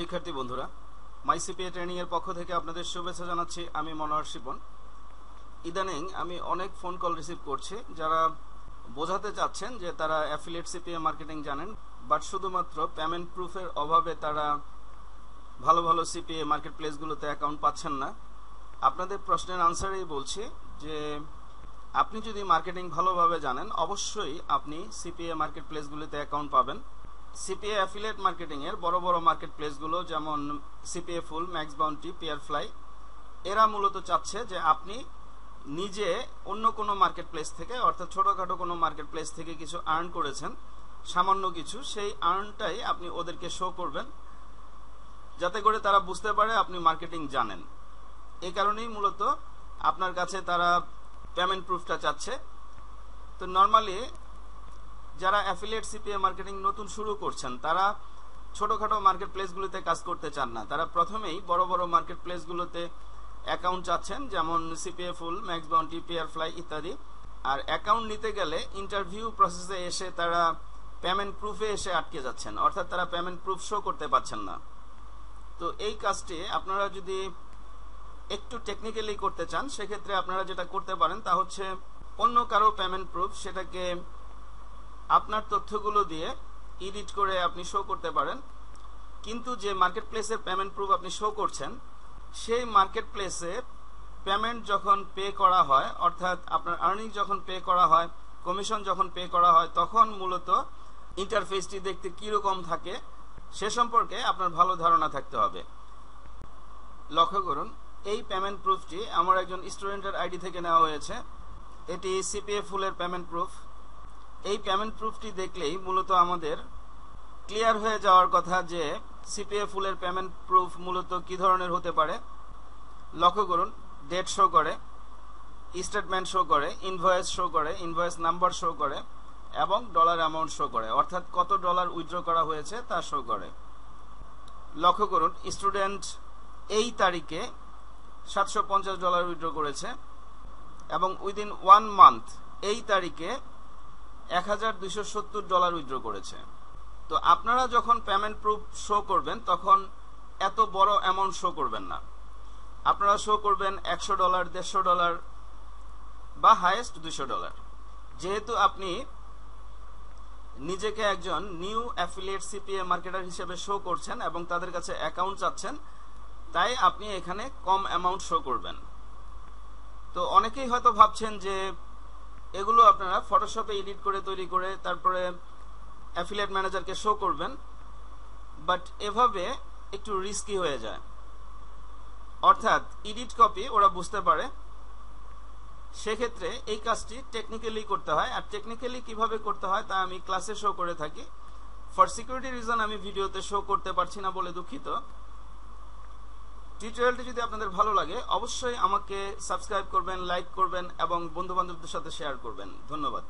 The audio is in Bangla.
শিক্ষার্থী বন্ধুরা, মাইসিপিএ ট্রেনিং এর পক্ষ থেকে আপনাদের শুভেচ্ছা জানাচ্ছি। আমি মনোহর শিপন। ইদানিং আমি অনেক ফোন কল রিসিভ করছি, যারা বোঝাতে চাচ্ছেন যে তারা অ্যাফিলিয়েট সিপিএ মার্কেটিং জানেন বাট শুধুমাত্র পেমেন্ট প্রুফের অভাবে তারা ভালো ভালো সিপিএ মার্কেট প্লেসগুলোতে অ্যাকাউন্ট পাচ্ছেন না। আপনাদের প্রশ্নের আনসারেই বলছি যে, আপনি যদি মার্কেটিং ভালোভাবে জানেন, অবশ্যই আপনি সিপিএ মার্কেট প্লেসগুলিতে অ্যাকাউন্ট পাবেন। সিপিএ অ্যাফিলিয়েট মার্কেটিং এর বড় বড় মার্কেট প্লেসগুলো যেমন CPA full max bounty peer fly এরা মূলত চাচ্ছে যে আপনি নিজে অন্য কোনো মার্কেট প্লেস থেকে, অর্থাৎ ছোটখাটো কোনো মার্কেট প্লেস থেকে কিছু আর্ন করেছেন, সামান্য কিছু, সেই আর্নটাই আপনি ওদেরকে শো করবেন, যাতে করে তারা বুঝতে পারে আপনি মার্কেটিং জানেন। এই কারণেই মূলত আপনার কাছে তারা পেমেন্ট প্রুফটা চাচ্ছে। তো নর্মালি যারা অ্যাফিলিয়েট সিপিএ মার্কেটিং নতুন শুরু করছেন, তারা ছোটখাটো মার্কেট প্লেসগুলোতে কাজ করতে চান না। তারা প্রথমেই বড় বড় মার্কেট প্লেসগুলোতে অ্যাকাউন্ট চাচ্ছেন, যেমন CPA full max bounty peer fly ইত্যাদি। আর অ্যাকাউন্ট নিতে গেলে ইন্টারভিউ প্রসেসে এসে তারা পেমেন্ট প্রুফে এসে আটকে যাচ্ছেন। অর্থাৎ তারা পেমেন্ট প্রুফ শো করতে পারছেন না। তো এই কাজটি আপনারা যদি একটু টেকনিক্যালি করতে চান, সেক্ষেত্রে আপনারা যেটা করতে পারেন তা হচ্ছে অন্য কারও পেমেন্ট প্রুফ সেটাকে আপনার তথ্যগুলো দিয়ে ইডিট করে আপনি শো করতে পারেন। কিন্তু যে মার্কেট প্লেসের পেমেন্ট প্রুফ আপনি শো করছেন, সেই মার্কেট প্লেসে পেমেন্ট যখন পে করা হয়, অর্থাৎ আপনার আর্নিং যখন পে করা হয় কমিশন যখন পে করা হয়, তখন মূলত ইন্টারফেসটি দেখতে কীরকম থাকে, সে সম্পর্কে আপনার ভালো ধারণা থাকতে হবে। লক্ষ্য করুন, এই পেমেন্ট প্রুফটি আমার একজন স্টুডেন্টের আইডি থেকে নেওয়া হয়েছে। এটি সিপিএফ ফুলের পেমেন্ট প্রুফ এই পেমেন্ট প্রুফটি দেখলেই মূলত আমাদের ক্লিয়ার হয়ে যাওয়ার কথা যে সিপিএফ ফুলের পেমেন্ট প্রুফ মূলত কি ধরনের হতে পারে। লক্ষ্য করুন ডেট শো করে স্টেটমেন্ট শো করে ইনভয়েস শো করে ইনভয়েস নাম্বার শো করে, এবং ডলার অ্যামাউন্ট শো করে, অর্থাৎ কত ডলার উইথড্র করা হয়েছে তা শো করে। লক্ষ্য করুন স্টুডেন্ট এই তারিখে সাতশো পঞ্চাশ ডলার উইথড্র করেছে, এবং উইদিন ওয়ান মান্থ এই তারিখে এক হাজার দুইশো সত্তর ডলার উইথড্র করেছে। তো আপনারা যখন পেমেন্ট প্রুফ শো করবেন, তখন এত বড় অ্যামাউন্ট শো করবেন না। আপনারা শো করবেন একশো ডলার, দেড়শো ডলার বা হাইয়েস্ট দুশো ডলার। যেহেতু আপনি নিজেকে একজন নিউ অ্যাফিলিয়েট সিপিএ মার্কেটার হিসেবে শো করছেন এবং তাদের কাছে অ্যাকাউন্ট চাচ্ছেন, তাই আপনি এখানে কম অ্যামাউন্ট শো করবেন। তো অনেকেই হয়তো ভাবছেন যে এগুলো আপনারা ফটোশপে এডিট করে, তৈরি করে, তারপরে অ্যাফিলিয়েট ম্যানেজারকে শো করবেন। বাট এভাবে একটু রিস্কি হয়ে যায়। অর্থাৎ এডিট কপি ওরা বুঝতে পারে। সেক্ষেত্রে এই কাজটি টেকনিক্যালি করতে হয়। আর টেকনিক্যালি কীভাবে করতে হয় তা আমি ক্লাসে শো করে থাকি। ফর সিকিউরিটি রিজন আমি ভিডিওতে শো করতে পারছি না বলে দুঃখিত। টিউটোরিয়ালটি যদি আপনাদের ভালো লাগে, অবশ্যই আমাকে সাবস্ক্রাইব করবেন, লাইক করবেন এবং বন্ধু বান্ধবদের সাথে শেয়ার করবেন। ধন্যবাদ।